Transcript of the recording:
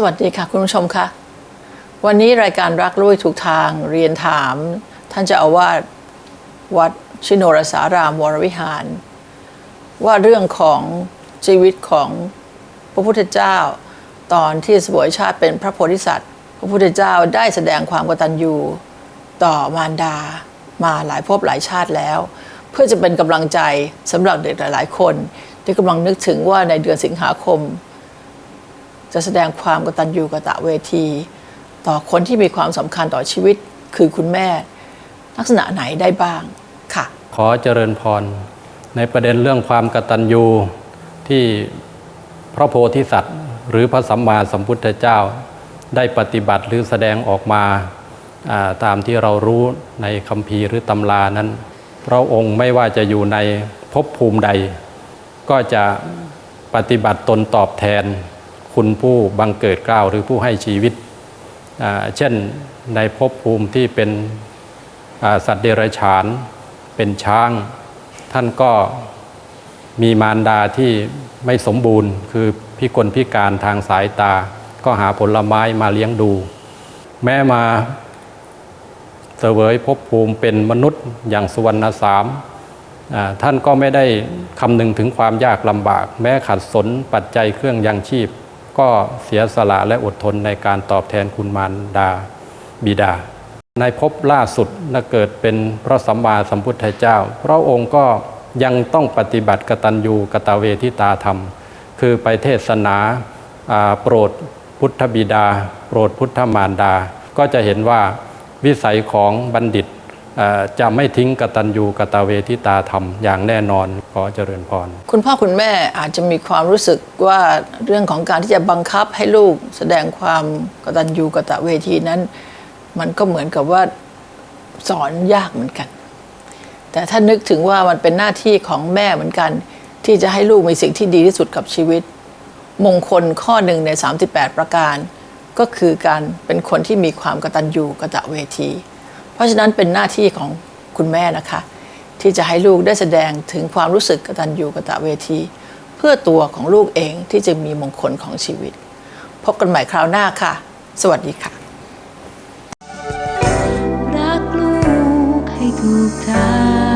สวัสดีค่ะคุณผู้ชมคะวันนี้รายการรักลุยถูกทางเรียนถาม ท่านจะอาวาสวัดชิโนรสารามวรวิหาร ว่าเรื่องของชีวิตของพระพุทธเจ้า ตอนที่สวยชาติเป็นพระโพธิสัตว์ พระพุทธเจ้าได้แสดงความกตัญญูต่อมารดา มาหลายภพหลายชาติแล้ว เพื่อจะเป็นกำลังใจสำหรับเด็กหลาย ๆ คน ที่กำลังนึกถึงว่าในเดือนสิงหาคม จะแสดงความกตัญญูกตะเวที ต่อคนที่มีความสำคัญต่อชีวิตคือคุณแม่ ลักษณะไหนได้บ้างค่ะ ขอเจริญพร ในประเด็นเรื่องความกตัญญูที่พระโพธิสัตว์ หรือพระสัมมาสัมพุทธเจ้า ได้ปฏิบัติหรือแสดงออกมาอ่าตามที่เรารู้ในคัมภีร์หรือตำรานั้น พระองค์ไม่ว่าจะอยู่ในภพภูมิใด ก็จะปฏิบัติตนตอบแทน คุณผู้บังเกิดเกล้าวหรือผู้ให้ชีวิต เช่นในภพภูมิที่เป็นสัตว์เดรัจฉานเป็นช้าง ท่านก็มีมารดาที่ไม่สมบูรณ์ คือพิกลพิการทางสายตา ก็หาผลไม้มาเลี้ยงดู แม้มาเสวยภพภูมิเป็นมนุษย์อย่างสุวรรณสามท่านก็ไม่ได้คำนึงถึงความยากลำบาก แม้ขัดสนปัจจัยเครื่องยังชีพ ก็เสียสละและอดทนในการตอบแทนคุณมารดาบิดา ในภพล่าสุดนะเกิดเป็นพระสัมมาสัมพุทธเจ้า พระองค์ก็ยังต้องปฏิบัติกตัญญูกตเวทิตาธรรม คือไปเทศนาโปรดพุทธบิดา โปรดพุทธมารดา ก็จะเห็นว่าวิสัยของบัณฑิต จะไม่ทิ้งกตัญญูกตเวทิตาธรรมอย่างแน่นอนขอเจริญพร คุณพ่อคุณแม่อาจจะมีความรู้สึกว่าเรื่องของการที่จะบังคับให้ลูกแสดงความกตัญญูกตเวทีนั้น มันก็เหมือนกับว่าสอนยากเหมือนกัน แต่ถ้านึกถึงว่ามันเป็นหน้าที่ของแม่เหมือนกัน ที่จะให้ลูกมีสิ่งที่ดีที่สุดกับชีวิต มงคลข้อหนึ่งใน 38 ประการ ก็คือการเป็นคนที่มีความกตัญญูกตเวที เพราะฉะนั้นเป็นหน้าที่ของคุณแม่นะคะ ที่จะให้ลูกได้แสดงถึงความรู้สึกกตัญญูกตเวที เพื่อตัวของลูกเองที่จะมีมงคลของชีวิต พบกันใหม่คราวหน้าค่ะ สวัสดีค่ะ รักลูกให้ถูกทาง